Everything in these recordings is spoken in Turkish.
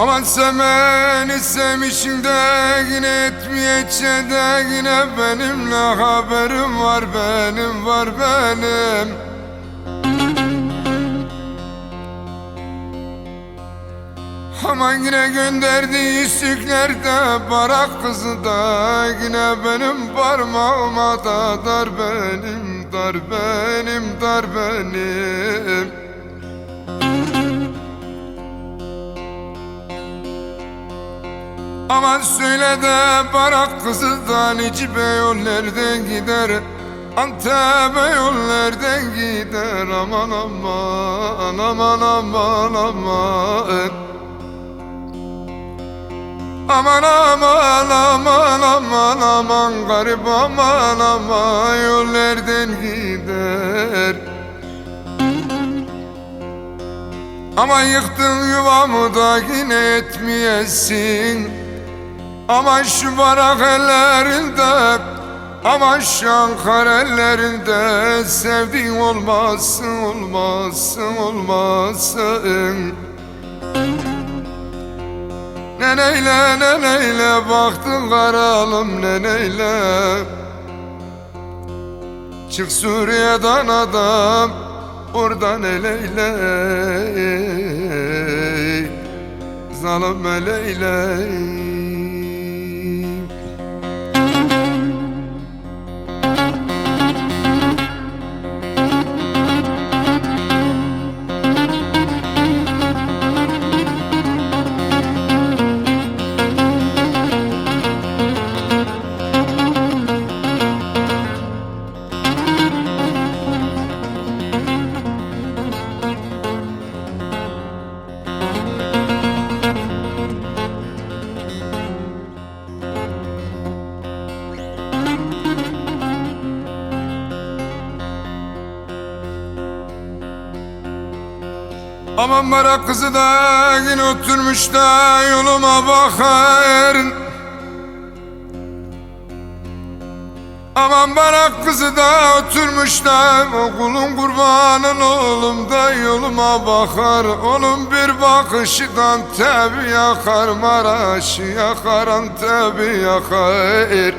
Aman sen beni sevmişsin de yine etmeyece de yine benimle haberim var benim var benim. Aman yine gönderdiği yüzüklerde barak kızı da Yine benim parmağıma da dar benim dar benim dar benim Aman söyle de barak kızı da Necibe yol nereden gider Antep'e yol nereden gider. Aman aman aman aman aman. Aman aman aman aman aman garip aman aman yol nereden gider. Aman yıktın yuvamı da yine etmeyesin Aman şu barak ellerinde Aman şu Ankara ellerinde Sevdiğin olmasın olmasın olmasın. Neneyle neneyle baktın karalım neneyle. Çık Suriye'den adam oradan eleyle Zalim eleyle Aman bana kızı da yine oturmuş da yoluma bakar. Aman bana kızı da oturmuş da Okulun kurbanın oğlum da yoluma bakar. Onun bir bakışından tabi yakar Maraş'ı yakar Antep'i yakar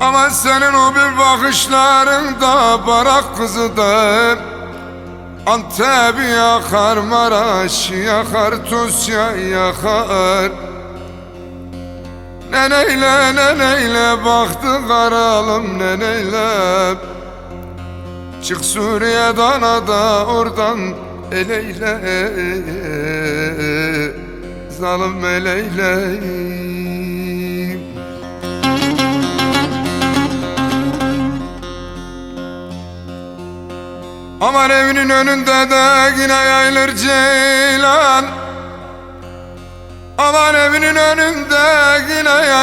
Ama senin o bir bakışlarında barak kızı da Antep'i yakar, Maraş yakar, Tusya yakar. Neneyle neneyle baktı karalım neneyle. Çık Suriye'den ada oradan eleyle. Zalim eleyle Aman evinin önünde de yine yayılır ceylan. Aman evinin önünde yine yayılır